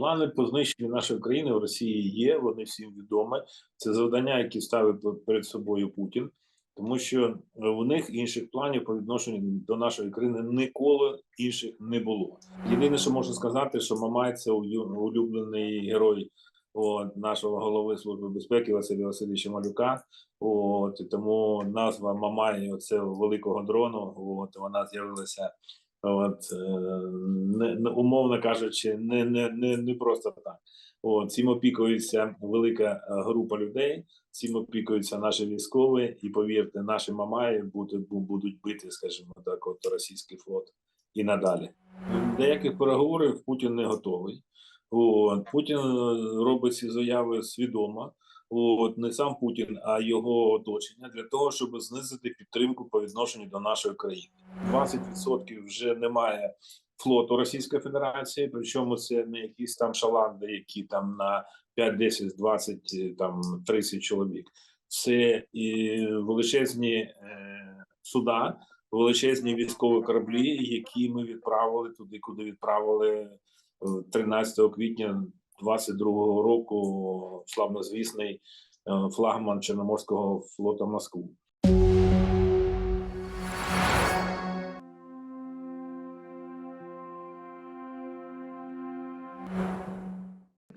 Плани по знищенню нашої країни в Росії є. Вони всім відомі. Це завдання, які ставить перед собою Путін, тому що у них інших планів по відношенню до нашої країни ніколи інших не було. Єдине, що можу сказати, що Мамай це улюблений герой от, нашого голови служби безпеки Василя Васильовича Малюка. От тому назва Мамай це великого дрону. От вона з'явилася. От е, не, не умовно кажучи, не, не, не, не просто так. От цим опікується велика е, група людей. Цим опікуються наші військові, і повірте, наші мамаї будуть, будуть бити, скажімо так, от російський флот і надалі. Деяких переговорів Путін не готовий. От, Путін е, робить ці заяви свідомо. От не сам Путін, а його оточення для того, щоб знизити підтримку по відношенню до нашої країни. 20% вже немає флоту Російської Федерації, причому це не якісь там шаланди, які там на 5, 10, 20, е, там 30 чоловік. Це і величезні е, суда, величезні військові кораблі, які ми відправили туди, куди відправили е, 13 квітня 22-го року славнозвісний е, флагман Чорноморського флоту Москву.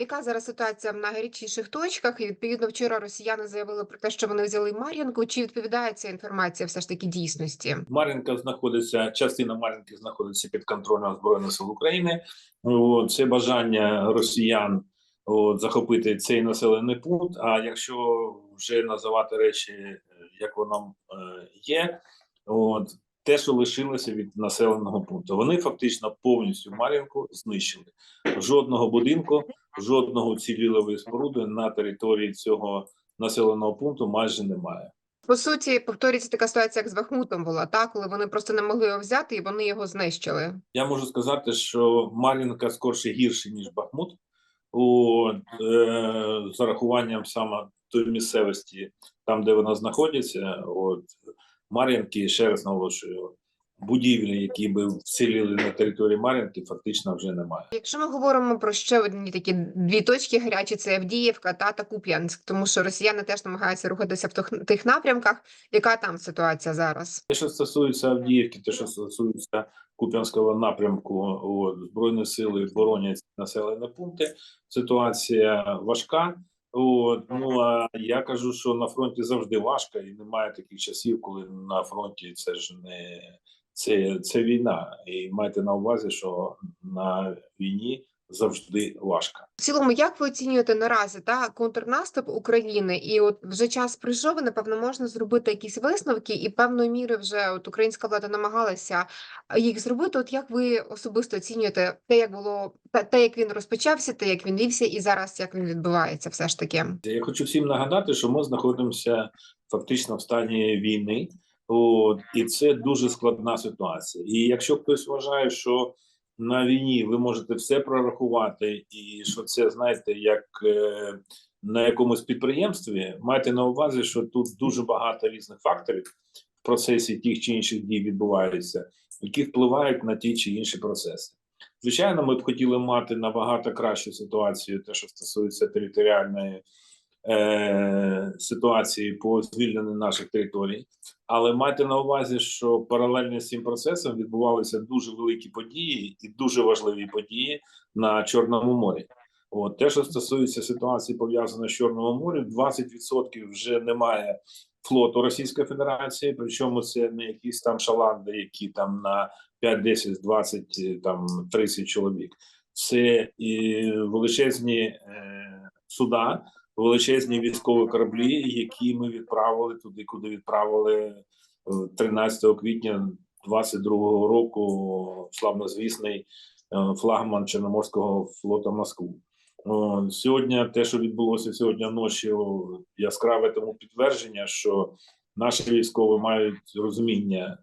Яка зараз ситуація в найгарячіших точках? І відповідно вчора росіяни заявили про те, що вони взяли Мар'їнку. Чи відповідає ця інформація все ж таки дійсності? Мар'їнка знаходиться, частина Мар'їнки знаходиться під контролем Збройних сил України. От, це бажання росіян от, захопити цей населений пункт. А якщо вже називати речі, е, як воно е, є, от, те, що лишилося від населеного пункту, вони фактично повністю Мар'їнку знищили. Жодного будинку, жодного цілілової споруди на території цього населеного пункту майже немає. По суті, повторюється така ситуація, як з Бахмутом була, так коли вони просто не могли його взяти і вони його знищили. Я можу сказати, що Мар'їнка скорше гірше, ніж Бахмут, От, е, з урахуванням саме тої місцевості, там, де вона знаходиться, от, Мар'їнки, ще раз наголошую, будівлі, які би вціліли на території Мар'їнки, фактично вже немає. Якщо ми говоримо про ще одні такі дві точки гарячі, це Авдіївка та, та Куп'янськ, тому що росіяни теж намагаються рухатися в тих напрямках. Яка там ситуація зараз? Те, що стосується Авдіївки, те, що стосується Куп'янського напрямку, от, Збройні сили боронять населені пункти. Ситуація важка. От, ну а я кажу, що на фронті завжди важко, і немає таких часів, коли на фронті це ж не це, це війна. І майте на увазі, що на війні завжди важко. В цілому, як ви оцінюєте наразі та контрнаступ України? І от вже час прийшов, і, напевно, можна зробити якісь висновки, і певною мірою вже от українська влада намагалася їх зробити. От як ви особисто оцінюєте те, як було те, як він розпочався, те, як він вівся, і зараз як він відбувається, все ж таки. Я хочу всім нагадати, що ми знаходимося фактично в стані війни, от, і це дуже складна ситуація. І якщо хтось вважає, що на війні ви можете все прорахувати, і що це знаєте, як е, на якомусь підприємстві, майте на увазі, що тут дуже багато різних факторів в процесі тих чи інших дій відбуваються, які впливають на ті чи інші процеси. Звичайно, ми б хотіли мати набагато кращу ситуацію, те, що стосується територіальної е, ситуації по звільненню наших територій. Але майте на увазі, що паралельно з цим процесом відбувалися дуже великі події і дуже важливі події на Чорному морі. От те, що стосується ситуації, пов'язаної з Чорним морем, 20% вже немає флоту Російської Федерації, причому це не якісь там шаланди, які там на 5, 10, 20, е, там 30 чоловік. Це і величезні е, суда, величезні військові кораблі, які ми відправили туди, куди відправили е, 13 квітня 22-го року славнозвісний е, флагман Чорноморського флоту Москву. Сьогодні те, що відбулося сьогодні ночі, яскраве тому підтвердження, що наші військові мають розуміння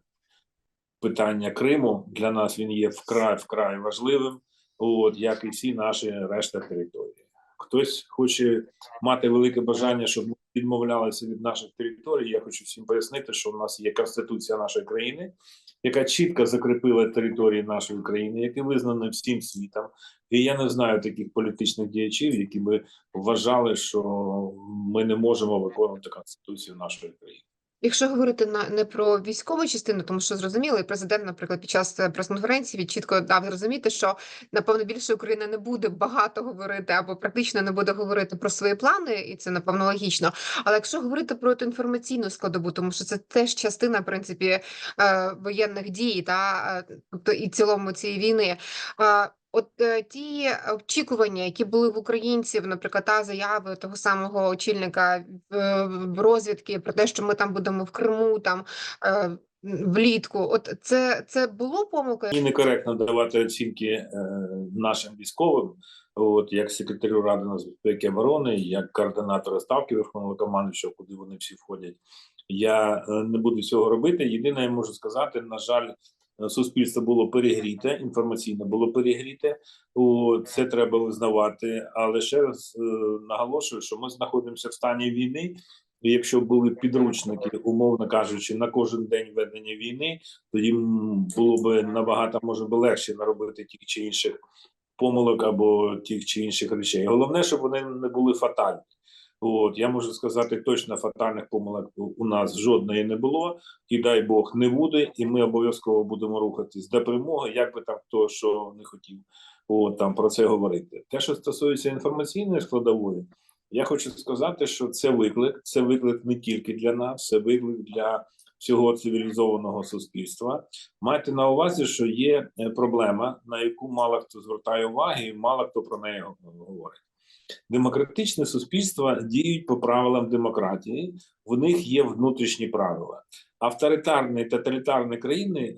питання Криму. Для нас він є вкрай вкрай важливим, от як і всі наші решта території. Хтось хоче мати велике бажання, щоб ми відмовлялися від наших територій. Я хочу всім пояснити, що в нас є конституція нашої країни, яка чітко закріпила території нашої країни, які визнано всім світом. І я не знаю таких політичних діячів, які би вважали, що ми не можемо виконувати конституцію нашої країни. Якщо говорити на не про військову частину, тому що зрозуміло, і президент, наприклад, під час е, прес-конференції чітко дав зрозуміти, що напевно більше Україна не буде багато говорити або практично не буде говорити про свої плани, і це напевно логічно. Але якщо говорити про ту інформаційну складову, тому що це теж частина, в принципі, е, воєнних дій, та е, тобто і цілому цієї війни. Е, От е, ті очікування, які були в українців, наприклад, та заяви того самого очільника е, розвідки про те, що ми там будемо в Криму, там е, влітку. От це, це було помилкою? І некоректно давати оцінки е, нашим військовим, от як секретарю Ради нацбезпеки оборони, як координатора ставки Верховного командуючого, куди вони всі входять. Я е, не буду цього робити. Єдине, я можу сказати, на жаль, е, суспільство було перегріте, інформаційно було перегріте. Це треба визнавати. Але ще раз е, наголошую, що ми знаходимося в стані війни. Якщо були підручники, умовно кажучи, на кожен день ведення війни, тоді м, було б набагато може би легше наробити тих чи інших помилок або тих чи інших речей. Головне, щоб вони не були фатальні. От я можу сказати, точно фатальних помилок у- нас жодної не було, і дай Бог не буде, і ми обов'язково будемо рухатись до перемоги, як би там хто що не хотів от, там про це говорити. Те, що стосується інформаційної складової, я хочу сказати, що це виклик, це виклик не тільки для нас, це виклик для всього цивілізованого суспільства. Майте на увазі, що є е, проблема, на яку мало хто звертає уваги, і мало хто про неї говорить. Демократичне суспільство діють по правилам демократії, в них є внутрішні правила. Авторитарні тоталітарні країни е,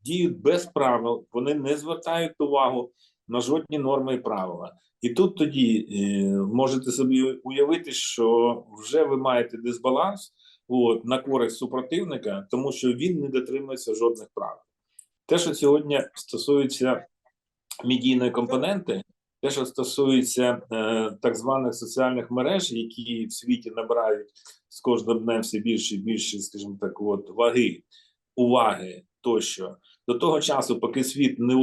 діють без правил, вони не звертають увагу на жодні норми і правила. І тут тоді е, можете собі уявити, що вже ви маєте дисбаланс от, на користь супротивника, тому що він не дотримується жодних правил. Те, що сьогодні стосується медійної компоненти, те, що стосується е, так званих соціальних мереж, які в світі набирають з кожним днем все більше і більше, скажімо так, от ваги, уваги тощо. До того часу, поки світ не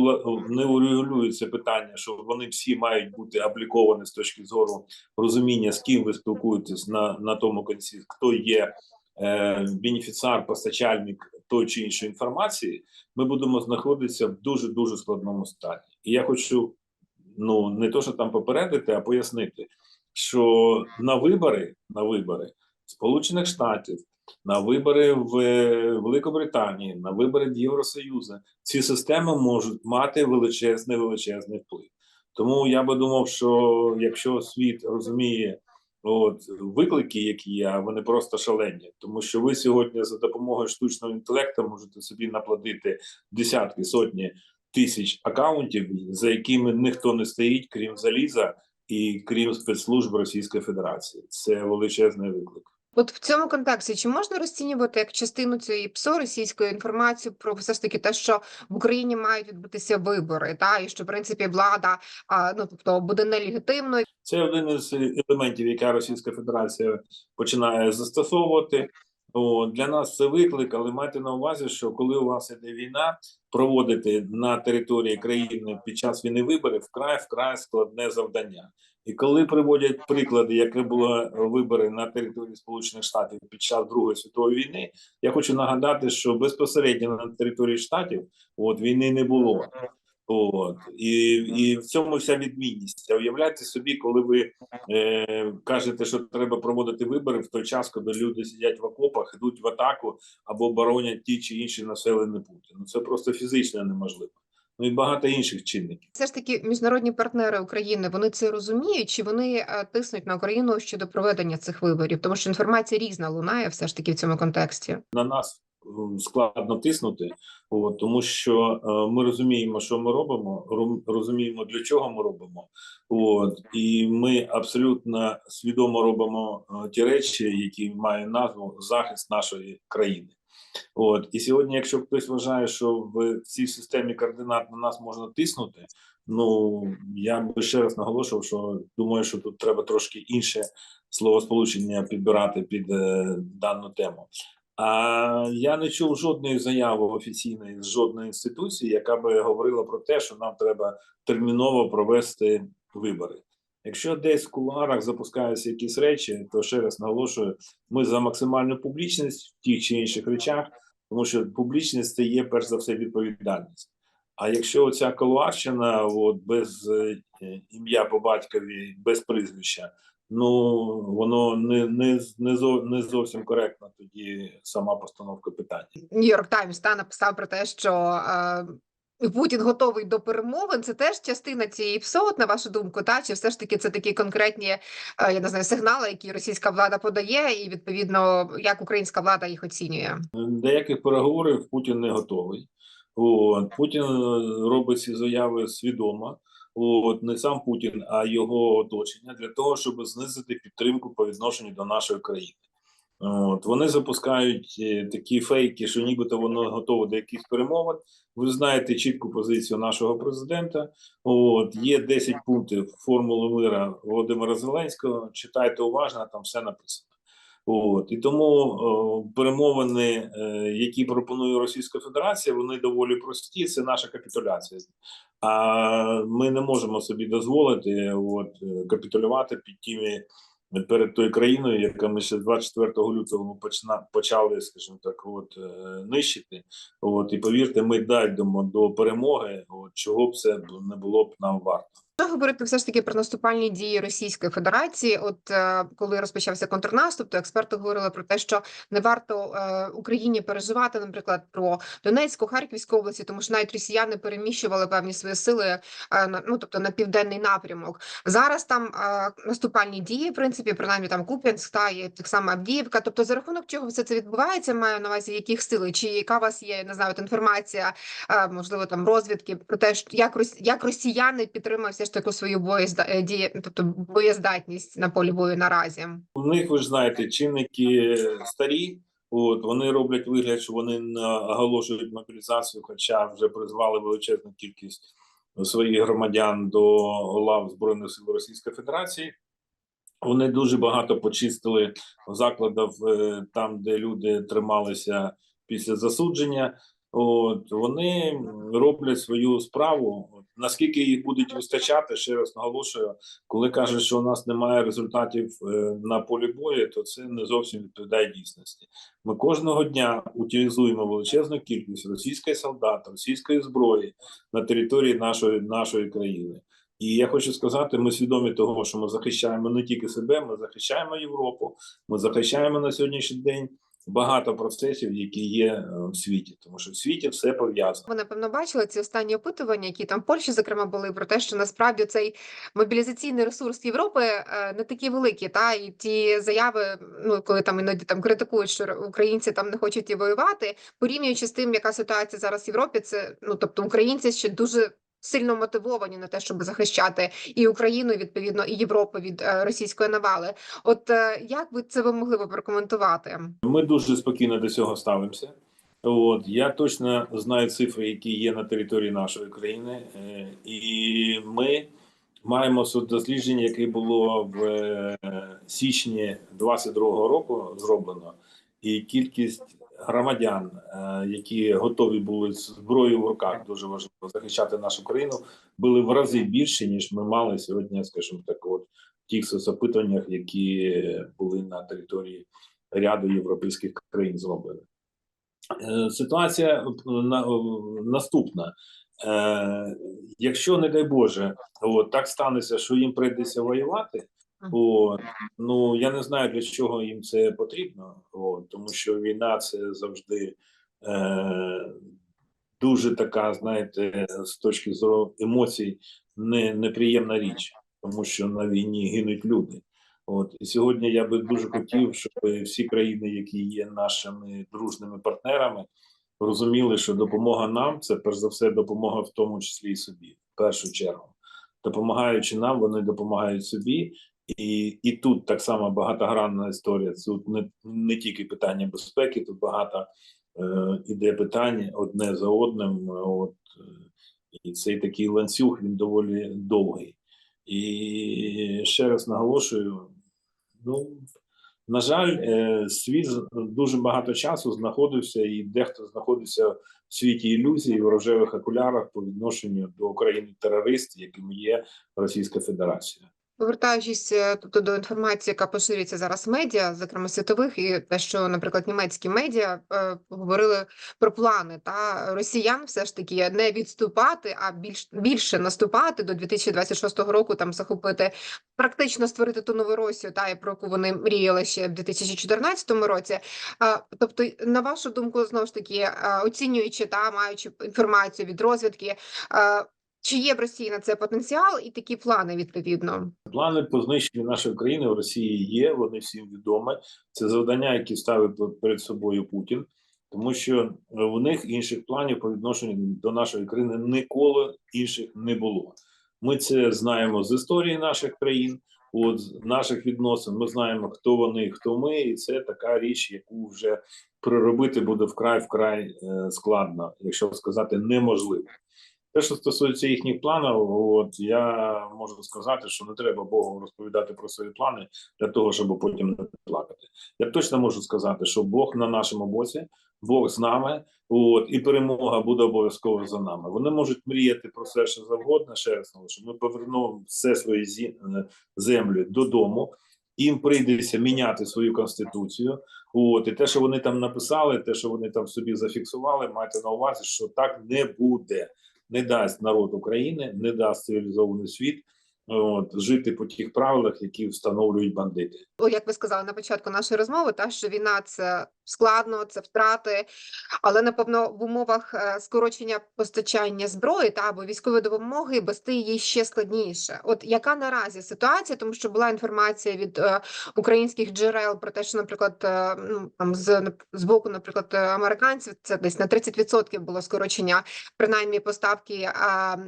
не урегулює це питання, що вони всі мають бути обліковані з точки зору розуміння, з ким ви спілкуєтесь на, на тому кінці, хто є е, бенефіціар, постачальник той чи іншої інформації, ми будемо знаходитися в дуже дуже складному стані. І я хочу ну не то, що там попередити, а пояснити, що на вибори, на вибори Сполучених Штатів, на вибори в е, Великобританії, на вибори в Євросоюзу, ці системи можуть мати величезний величезний вплив. Тому я би думав, що якщо світ розуміє от виклики, які є, а вони просто шалені, тому що ви сьогодні за допомогою штучного інтелекту можете собі наплатити десятки сотні тисяч акаунтів, за якими ніхто не стоїть, крім заліза і крім спецслужб Російської Федерації. Це величезний виклик. От в цьому контексті чи можна розцінювати як частину цієї ПСО російської інформацію про все ж таки те, що в Україні мають відбутися вибори, та і що в принципі влада а, ну тобто буде нелегітимною. Це один із елементів, яка Російська Федерація починає застосовувати. О, для нас це виклик, але майте на увазі, що коли у вас іде війна, проводити на території країни під час війни вибори вкрай вкрай складне завдання. І коли приводять приклади, як було вибори на території Сполучених Штатів під час Другої світової війни, я хочу нагадати, що безпосередньо на території штатів от війни не було. От і, і в цьому вся відмінність. А уявляйте собі, коли ви е, кажете, що треба проводити вибори в той час, коли люди сидять в окопах, йдуть в атаку або боронять ті чи інші населені пункти. Ну це просто фізично неможливо. Ну і багато інших чинників. Все ж таки, міжнародні партнери України вони це розуміють, чи вони е, тиснуть на Україну щодо проведення цих виборів, тому що інформація різна лунає все ж таки в цьому контексті. На нас складно тиснути, от, тому що е, ми розуміємо, що ми робимо, розуміємо, для чого ми робимо. От, і ми абсолютно свідомо робимо е, ті речі, які мають назву захист нашої країни. От і сьогодні, якщо хтось вважає, що в цій системі координат на нас можна тиснути, ну я би ще раз наголошував, що думаю, що тут треба трошки інше словосполучення підбирати під е, дану тему. А я не чув жодної заяви офіційної з жодної інституції, яка би говорила про те, що нам треба терміново провести вибори. Якщо десь в кулуарах запускаються якісь речі, то ще раз наголошую, ми за максимальну публічність в тих чи інших речах, тому що публічність це є перш за все відповідальність. А якщо оця колуарщина, от без е, ім'я по батькові, без прізвища, ну воно не, не, не, зо- не зовсім коректна тоді сама постановка питання. Нью-Йорк Таймс та написав про те, що е, Путін готовий до перемовин. Це теж частина цієї ПСО, на вашу думку, та чи все ж таки це такі конкретні, е, я не знаю, сигнали, які російська влада подає, і відповідно як українська влада їх оцінює? Деяких переговорів Путін не готовий. От, Путін е, робить ці заяви свідомо. От, не сам Путін, а його оточення для того, щоб знизити підтримку по відношенню до нашої країни. От, вони запускають е, такі фейки, що нібито воно готове до якихось перемовин. Ви знаєте чітку позицію нашого президента. От є 10 пунктів формули мира Володимира Зеленського. Читайте уважно, там все написано. От і тому е, перемовини, е, які пропонує Російська Федерація, вони доволі прості. Це наша капітуляція. А ми не можемо собі дозволити от е, капітулювати під тими перед тою країною, яка ми ще 24 лютого почина, почали, скажімо так, от нищити. От і повірте, ми дійдемо до перемоги. От чого б це не було б нам варто. Якщо говорити все ж таки про наступальні дії Російської Федерації, от е, коли розпочався контрнаступ, то експерти говорили про те, що не варто е, Україні переживати, наприклад, про Донецьку, Харківську області, тому що навіть росіяни переміщували певні свої сили е, на ну тобто на південний напрямок. Зараз там е, наступальні дії, в принципі, принаймні там Куп'янськ та є так само Авдіївка. Тобто, за рахунок чого все це відбувається, маю на увазі яких сил, чи яка у вас є не знаю, от інформація, е, можливо, там розвідки про те, що як як росіяни підтримують все ж таки свою боєзда е, тобто боєздатність на полі бою наразі. У них ви ж знаєте, чинники старі. От вони роблять вигляд, що вони не оголошують мобілізацію, хоча вже призвали величезну кількість своїх громадян до лав збройних сил Російської Федерації. Вони дуже багато почистили закладів е, там, де люди трималися після засудження. От вони роблять свою справу. Наскільки їх будуть вистачати, ще раз наголошую, коли кажуть, що у нас немає результатів е, на полі бою, то це не зовсім відповідає дійсності. Ми кожного дня утилізуємо величезну кількість російської солдат, російської зброї на території нашої, нашої країни. І я хочу сказати, ми свідомі того, що ми захищаємо не тільки себе, ми захищаємо Європу, ми захищаємо на сьогоднішній день багато процесів, які є е, в світі, тому що в світі все пов'язано. Ви напевно бачили ці останні опитування, які там в Польщі, зокрема, були про те, що насправді цей мобілізаційний ресурс Європи е, не такі великі. Та і ті заяви, ну коли там іноді там критикують, що українці там не хочуть і воювати, порівнюючи з тим, яка ситуація зараз в Європі, це ну тобто українці ще дуже. Сильно мотивовані на те, щоб захищати і Україну, відповідно, і Європу від е, російської навали. От е, як ви це ви могли би прокоментувати? Ми дуже спокійно до цього ставимося. От я точно знаю цифри, які є на території нашої країни, е, і ми маємо соцдослідження, яке було в січні 22-го року зроблено, і кількість громадян, е, які готові були з зброєю в руках, дуже важливо захищати нашу країну, були в рази більше ніж ми мали сьогодні, скажімо так, от в тих соцопитуваннях, які були на території ряду європейських країн зроблені. Е, Ситуація е, на- наступна. Якщо, не дай Боже, от, так станеться, що їм прийдеться воювати, от, ну я не знаю для чого їм це потрібно, от, тому що війна це завжди е, дуже така, знаєте, з точки зору емоцій, не, неприємна річ, тому що на війні гинуть люди. От і сьогодні я би дуже хотів, щоб всі країни, які є нашими дружними партнерами, розуміли, що допомога нам це перш за все допомога, в тому числі і собі, в першу чергу. Допомагаючи нам, вони допомагають собі, і, і тут так само багатогранна історія. Тут не, не тільки питання безпеки, тут багато е, іде питань одне за одним. От е, і цей такий ланцюг він доволі довгий. І ще раз наголошую: ну На жаль, е, світ дуже багато часу знаходився, і дехто знаходився в світі ілюзій в рожевих окулярах по відношенню до України терористів, яким є Російська Федерація. Повертаючись е, тобто до інформації, яка поширюється зараз в медіа, зокрема світових, і те, що, наприклад, німецькі медіа е, говорили про плани та росіян, все ж таки не відступати, а більш більше наступати до 2026 року, там захопити практично створити ту нову Росію, та про яку вони мріяли ще в 2014 році. А, тобто, на вашу думку, знову ж таки, е, оцінюючи та маючи інформацію від розвідки, е, чи є в Росії на це потенціал і такі плани відповідно? Плани по знищенню нашої країни в Росії є. Вони всім відомі. Це завдання, які ставив перед собою Путін, тому що в них інших планів по відношенню до нашої країни ніколи інших не було. Ми це знаємо з історії наших країн, от з наших відносин. Ми знаємо, хто вони, хто ми, і це така річ, яку вже проробити буде вкрай вкрай е, складно, якщо сказати неможливо. Те, що стосується їхніх планів, от я можу сказати, що не треба Богу розповідати про свої плани для того, щоб потім не плакати. Я точно можу сказати, що Бог на нашому боці, Бог з нами, от і перемога буде обов'язково за нами. Вони можуть мріяти про все, що завгодно, ще раз що ми повернемо все свої е, землі додому. Їм прийдеться міняти свою конституцію. От і те, що вони там написали, те, що вони там собі зафіксували, майте на увазі, що так не буде не дасть народ України, не дасть цивілізований світ от, жити по тих правилах, які встановлюють бандити. Як ви сказали на початку нашої розмови, та що війна це складно, це втрати, але напевно в умовах е, скорочення постачання зброї та або військової допомоги вести її ще складніше. От яка наразі ситуація, тому що була інформація від е, українських джерел про те, що, наприклад, е, ну там з, з боку, наприклад, американців це десь на 30% було скорочення, принаймні поставки е,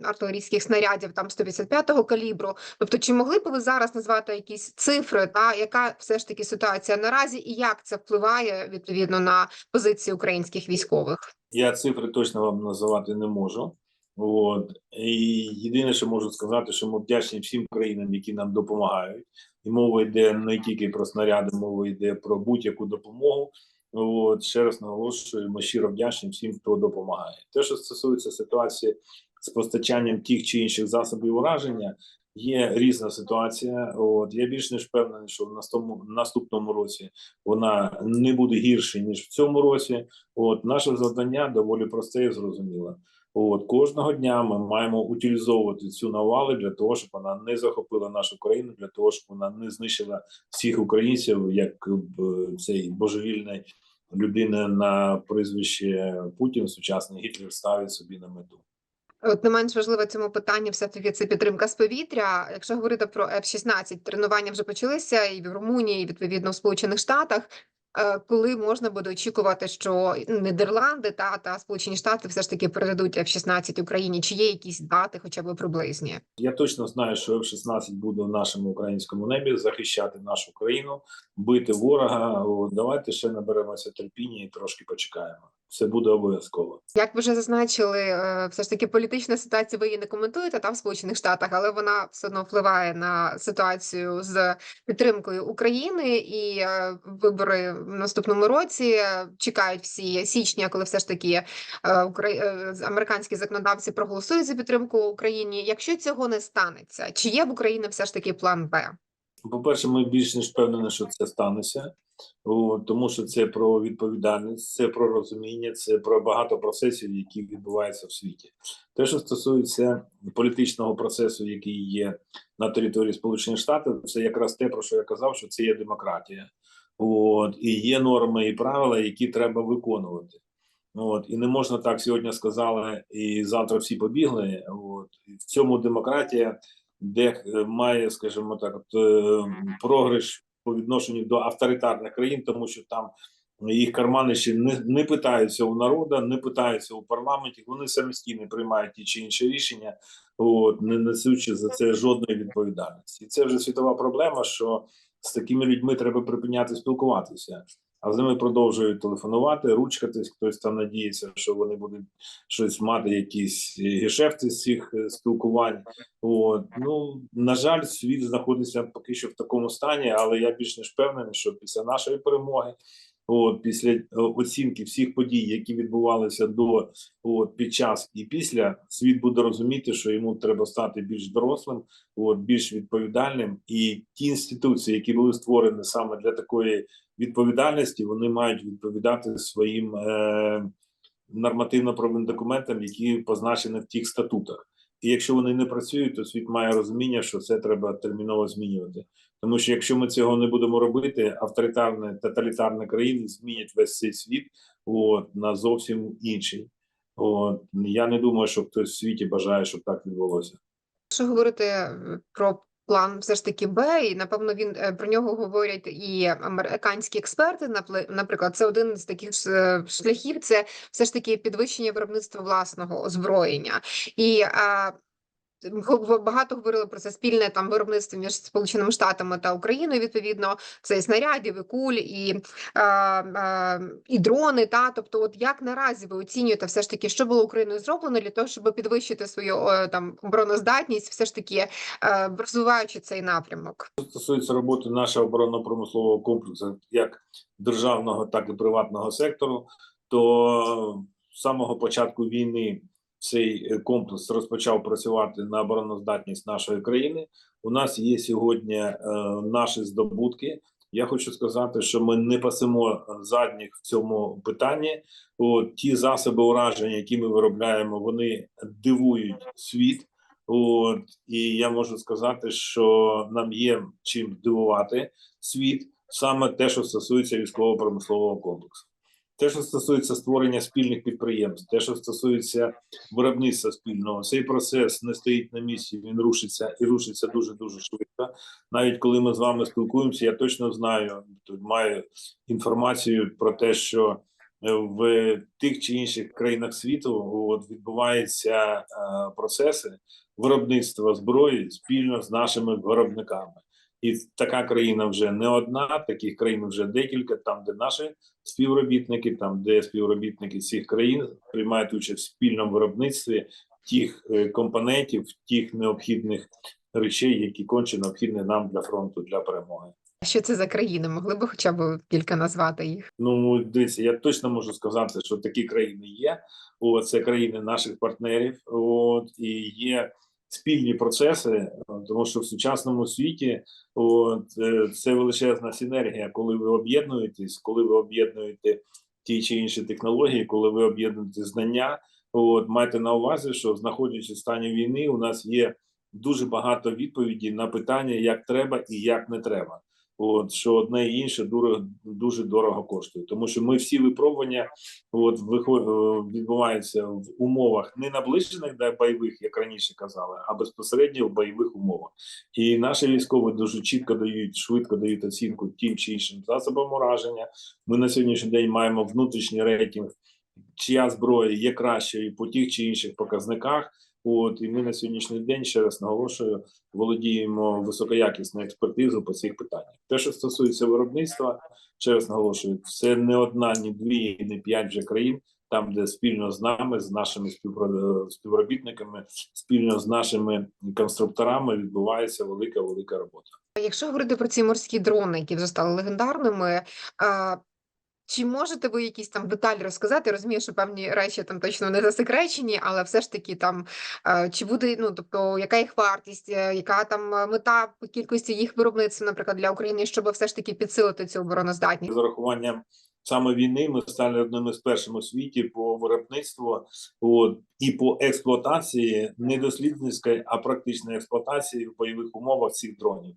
артилерійських снарядів там 155-го калібру. Тобто, чи могли б ви зараз назвати якісь цифри, та яка все ж таки ситуація наразі, і як це впливає відповідно на позиції українських військових? Я цифри точно вам називати не можу. От і єдине, що можу сказати, що ми вдячні всім країнам, які нам допомагають. І мова йде не тільки про снаряди, мова йде про будь-яку допомогу. От ще раз наголошую, ми щиро вдячні всім, хто допомагає. Те, що стосується ситуації з постачанням тих чи інших засобів ураження, є різна ситуація. От я більш ніж впевнений, що в наступному наступному році вона не буде гірше ніж в цьому році. От наше завдання доволі просте і зрозуміле. От кожного дня ми маємо утилізовувати цю навалу для того, щоб вона не захопила нашу країну, для того, щоб вона не знищила всіх українців, як цей божевільний людина на прізвище Путін, сучасний Гітлер ставить собі на мету. От не менш важливе цьому питанні все таки це підтримка з повітря. Якщо говорити про F-16, тренування вже почалися і в Румунії, і відповідно в Сполучених Штатах. Е, Коли можна буде очікувати, що Нідерланди та та Сполучені Штати все ж таки передадуть F-16 Україні? Чи є якісь дати, хоча б приблизні? Я точно знаю, що F-16 буде в нашому українському небі захищати нашу країну, бити ворога. Давайте ще наберемося терпіння і трошки почекаємо. Все буде обов'язково. Як ви вже зазначили, е, все ж таки політична ситуація ви її не коментуєте там в Сполучених Штатах, але вона все одно впливає на ситуацію з підтримкою України і е, вибори в наступному році чекають всі січня, коли все ж таки е, американські законодавці проголосують за підтримку Україні. Якщо цього не станеться, чи є в Україні все ж таки план Б? По-перше, ми більш ніж впевнені, що це станеться, тому що це про відповідальність, це про розуміння, це про багато процесів, які відбуваються в світі. Те, що стосується політичного процесу, який є на території Сполучених Штатів, це якраз те, про що я казав, що це є демократія. От, і є норми і правила, які треба виконувати. От, і не можна так сьогодні сказали, і завтра всі побігли. От, і в цьому демократія де е, має, скажімо так, от, е, програш по відношенню до авторитарних країн, тому що там їх кармани ще не, не питаються у народу, не питаються у парламенті. Вони самостійно приймають ті чи інші рішення, от, не несучи за це жодної відповідальності. І це вже світова проблема, що з такими людьми треба припиняти спілкуватися. А з ними продовжують телефонувати, ручкатись. Хтось там надіється, що вони будуть щось мати, якісь гешефти з цих е, спілкувань. От ну на жаль, світ знаходиться поки що в такому стані, але я більш ніж впевнений, що після нашої перемоги. От після е, оцінки всіх подій, які відбувалися до от під час і після, світ буде розуміти, що йому треба стати більш дорослим, от більш відповідальним, і ті інституції, які були створені саме для такої відповідальності, вони мають відповідати своїм е, нормативно-правовим документам, які позначені в тих статутах. І якщо вони не працюють, то світ має розуміння, що це треба терміново змінювати. Тому що якщо ми цього не будемо робити, авторитарні тоталітарні країни змінять весь цей світ от, на зовсім інший. От я не думаю, що хтось в світі бажає, щоб так відбулося. Якщо говорити е, про план все ж таки Б, і напевно він е, про нього говорять і американські експерти. Наприклад, це один з таких е, шляхів. Це все ж таки підвищення виробництва власного озброєння. І багато говорили про це спільне там виробництво між Сполученими Штатами та Україною. Відповідно, це і снарядів, і куль, і, а, а, і дрони. Та тобто, от як наразі ви оцінюєте все ж таки, що було Україною зроблено для того, щоб підвищити свою е, там обороноздатність, все ж таки е, розвиваючи цей напрямок. Що стосується роботи нашого оборонно-промислового комплексу, як державного, так і приватного сектору, то з самого початку війни цей е, комплекс розпочав працювати на обороноздатність нашої країни. У нас є сьогодні е, наші здобутки. Я хочу сказати, що ми не пасемо задніх в цьому питанні. От, ті засоби ураження, які ми виробляємо, вони дивують світ. От і я можу сказати, що нам є чим дивувати світ, саме те, що стосується військово-промислового комплексу. Те, що стосується створення спільних підприємств, те, що стосується виробництва спільного, цей процес не стоїть на місці, він рушиться і рушиться дуже дуже швидко. Навіть коли ми з вами спілкуємося, я точно знаю, тут маю інформацію про те, що е, в тих чи інших країнах світу от відбуваються е, процеси виробництва зброї спільно з нашими виробниками. І така країна вже не одна, таких країн вже декілька, там, де наші співробітники, там, де співробітники цих країн приймають участь в спільному виробництві тих е, компонентів, тих необхідних речей, які конче необхідні нам для фронту для перемоги. Що це за країни? Могли б хоча б кілька назвати їх? Ну, дивіться, я точно можу сказати, що такі країни є. О, це країни наших партнерів. От і є спільні процеси, е, тому що в сучасному світі от, е, це величезна синергія, коли ви об'єднуєтесь, коли ви об'єднуєте ті чи інші технології, коли ви об'єднуєте знання. От майте на увазі, що знаходячись в стані війни, у нас є дуже багато відповідей на питання, як треба і як не треба. От що одне і інше дуже, дуже дорого коштує, тому що ми всі випробування от е, відбуваються в умовах не наближених до бойових, як раніше казали, а безпосередньо в бойових умовах. І наші військові дуже чітко дають, швидко дають оцінку тим чи іншим засобам ураження. Ми на сьогоднішній день маємо внутрішній рейтинг, чия зброя є кращою по тих чи інших показниках. От і ми на сьогоднішній день ще раз наголошую, володіємо високоякісною експертизою по цих питаннях. Те, що стосується виробництва, ще раз наголошую, це не одна, ні дві, ні п'ять вже країн, там, де спільно з нами, з нашими співробітниками, спільно з нашими конструкторами відбувається велика велика робота. Якщо говорити про ці морські дрони, які вже стали легендарними, чи можете ви якісь там деталі розказати? Розумію, що певні речі там точно не засекречені, але все ж таки там чи буде, ну тобто, яка їх вартість, е, яка там е, мета по кількості їх виробництва, наприклад, для України, щоб все ж таки підсилити цю обороноздатність? з урахуванням саме війни ми стали одним із перших у світі по виробництву от, і по експлуатації не дослідницької, а практичної експлуатації в бойових умовах цих дронів.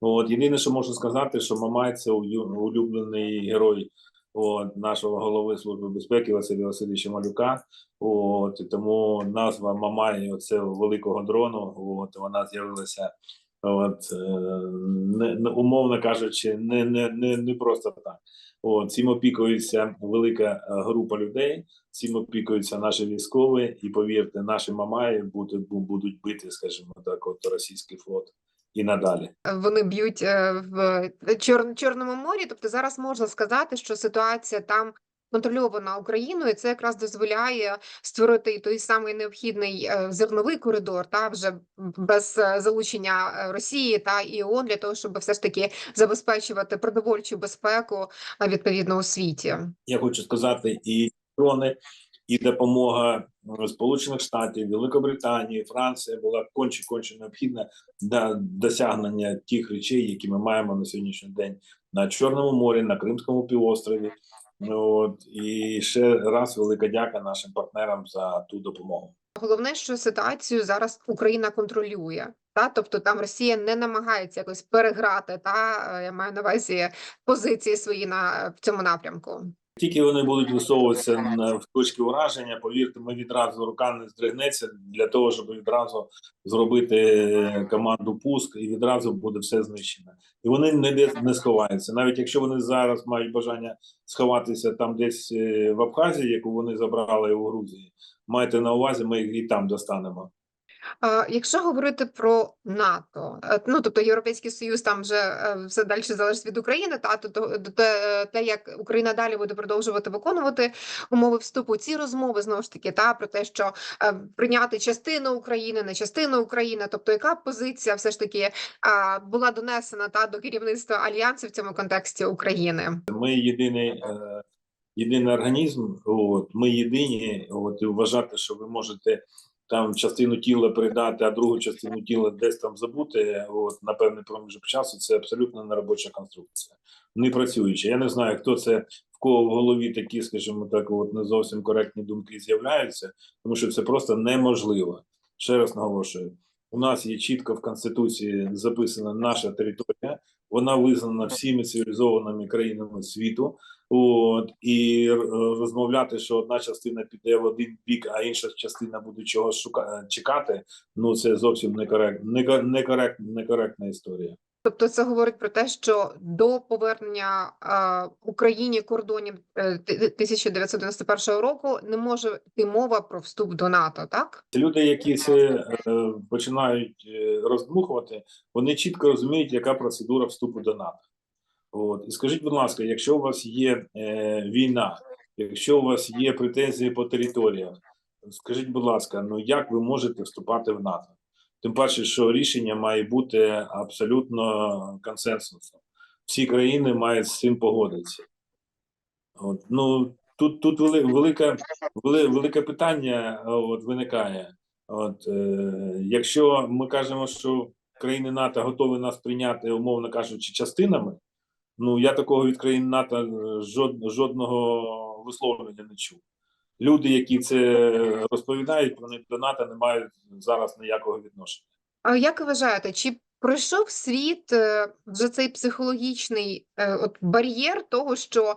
От єдине, що можу сказати, що Мамай це улюблений герой от, нашого голови служби безпеки Василя Васильовича Малюка. От і тому назва Мамай оцього великого дрону. От вона з'явилася. От е, не умовно кажучи, не, не, не, не просто так. От, цим опікується велика е, група людей, цим опікуються наші військові, і повірте, наші мамаї будуть, будуть бити, скажімо так, от російський флот. І надалі. Вони б'ють е, в Чор... Чорному морі. Тобто зараз можна сказати, що ситуація там контрольована Україною. і Це якраз дозволяє створити той самий необхідний е, зерновий коридор, та вже без е, залучення е, Росії та і ООН для того, щоб все ж таки забезпечувати продовольчу безпеку відповідно у світі. Я хочу сказати, і дрони, і допомога е, Сполучених Штатів, Великобританії, Франція була конче конче необхідна для досягнення тих речей, які ми маємо на сьогоднішній день на Чорному морі, на Кримському півострові. От і ще раз велика дяка нашим партнерам за ту допомогу. Головне, що ситуацію зараз Україна контролює. Та тобто там Росія не намагається якось переграти, та е, я маю на увазі позиції свої на в цьому напрямку. Тільки вони будуть висовуватися на в точки ураження, повірте, ми відразу рука не здригнеться для того, щоб відразу зробити е, команду пуск, і відразу буде все знищено. І вони не не сховаються. Навіть якщо вони зараз мають бажання сховатися там десь е, в Абхазії, яку вони забрали у Грузії, майте на увазі, ми їх і там достанемо. А, Якщо говорити про НАТО, е, ну тобто Європейський Союз там вже е, все далі залежить від України, та то, те, як Україна далі буде продовжувати виконувати умови вступу, ці розмови знову ж таки та про те, що е, прийняти частину України, не частину України, тобто яка позиція все ж таки була донесена та до керівництва альянсу в цьому контексті України. Ми єдиний, е, єдиний організм. От ми єдині. От і вважати, що ви можете там частину тіла передати, а другу частину тіла десь там забути. От на певний проміжок часу. Це абсолютно неробоча конструкція, не працююча. Я не знаю, хто це в кого в голові такі, скажімо так, от не зовсім коректні думки з'являються, тому що це просто неможливо. Ще раз наголошую. У нас є чітко в конституції записана наша територія. Вона визнана всіми цивілізованими країнами світу. От і е, розмовляти, що одна частина піде в один бік, а інша частина буде чогось шука... чекати. Ну це зовсім некорект, неко- некорект, некоректна історія. Тобто це говорить про те, що до повернення е, Україні кордонів е, ти- 1991 року не може йти мова про вступ до НАТО, так? Люди, які це е, починають е, роздмухувати, вони чітко розуміють, яка процедура вступу до НАТО. От і скажіть, будь ласка, якщо у вас є е, війна, якщо у вас є претензії по територіях, скажіть, будь ласка, ну як ви можете вступати в НАТО? Тим паче, що рішення має бути абсолютно консенсусом. Всі країни мають з цим погодитися. От, ну тут тут вели, велика, велике питання е, от, виникає. От, е, якщо ми кажемо, що країни НАТО готові нас прийняти, умовно кажучи, частинами, ну я такого від країн НАТО е, жод, жодного висловлення не чув. Люди, які це розповідають, вони до НАТО не мають зараз ніякого відношення. А як ви вважаєте, чи пройшов світ е, вже цей психологічний е, от бар'єр того, що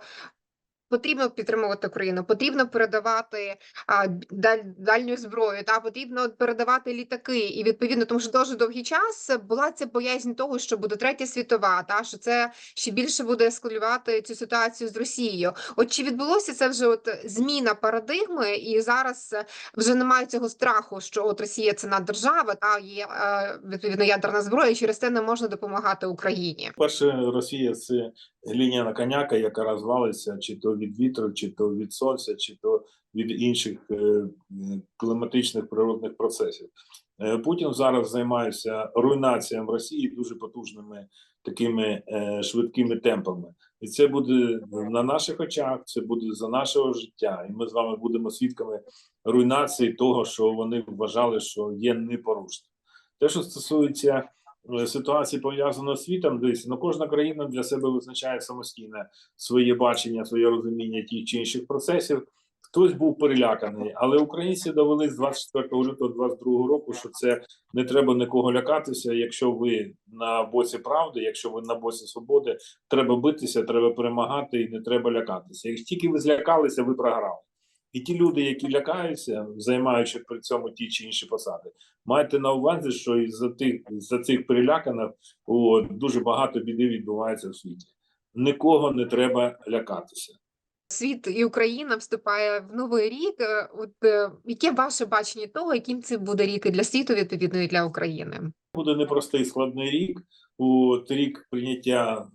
потрібно підтримувати Україну, потрібно передавати а, даль, дальню зброю, та потрібно передавати літаки, і відповідно, тому що дуже довгий час була ця боязнь того, що буде третя світова, та що це ще більше буде ескалювати цю ситуацію з Росією. От чи відбулося це вже от зміна парадигми, і зараз вже немає цього страху, що от Росія це наддержава, та є е, відповідно ядерна зброя, і через це не можна допомагати Україні. Перше, Росія це глиняна коняка, яка розвалиться чи то від вітру, чи то від сонця, чи то від інших е, кліматичних природних процесів. Е, Путін зараз займається руйнацією Росії дуже потужними такими е, швидкими темпами, і це буде на наших очах, це буде за нашого життя, і ми з вами будемо свідками руйнації того, що вони вважали, що є непорушним. Те, що стосується ситуації пов'язаної з світом, десь ну кожна країна для себе визначає самостійне своє бачення, своє розуміння тих чи інших процесів. Хтось був переляканий, але українці довели з 24 лютого 22 року, що це не треба нікого лякатися. Якщо ви на боці правди, якщо ви на боці свободи, треба битися, треба перемагати і не треба лякатися. Як тільки ви злякалися, ви програли. І ті люди, які лякаються, займаючи при цьому ті чи інші посади, майте на увазі, що із за тих за цих переляканих о, дуже багато біди відбувається в світі. Нікого не треба лякатися. Світ і Україна вступає в новий рік. Е, От е, яке ваше бачення того, яким це буде рік і для світу, відповідно, і для України? буде непростий складний рік. От рік прийняття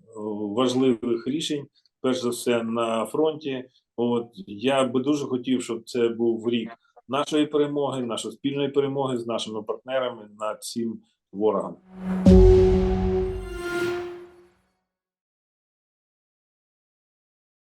важливих рішень, перш за все на фронті. От я би дуже хотів, щоб це був рік нашої перемоги, нашої спільної перемоги з нашими партнерами над цим ворогом.